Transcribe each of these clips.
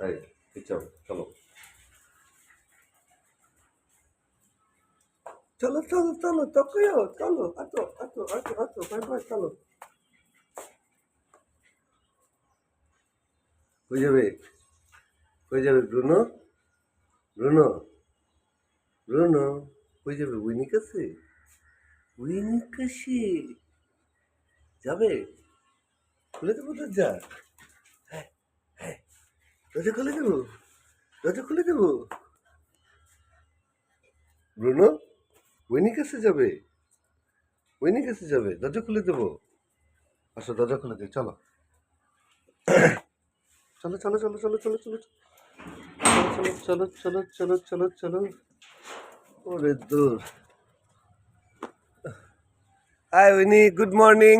তাই চলো চলো চলো চলো তকইও চলো আতো আতো আতো আতো চলো কই যাবে কই যাবে ব্রুনো ব্রুনো ব্রুনো কই যাবে উইনিক আছে উইনিক আছে যাবে খুলে দরজা হ্যাঁ হ্যাঁ দরজা খুলে দেবো দরজা খুলে দেবো ব্রুনো উইনি কাছে যাবে উইনি কাছে যাবে দরজা খুলে দেবো আসো দরজা খুলে দিই চলো চলো চলো চলো চলো চলো চলো চলো চলো চলো চলো চলো চলো ওরে দূর hi Winnie good morning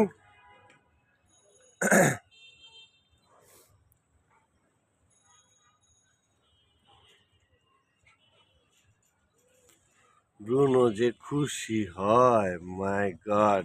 Bruno যে খুশি হয় মাই গড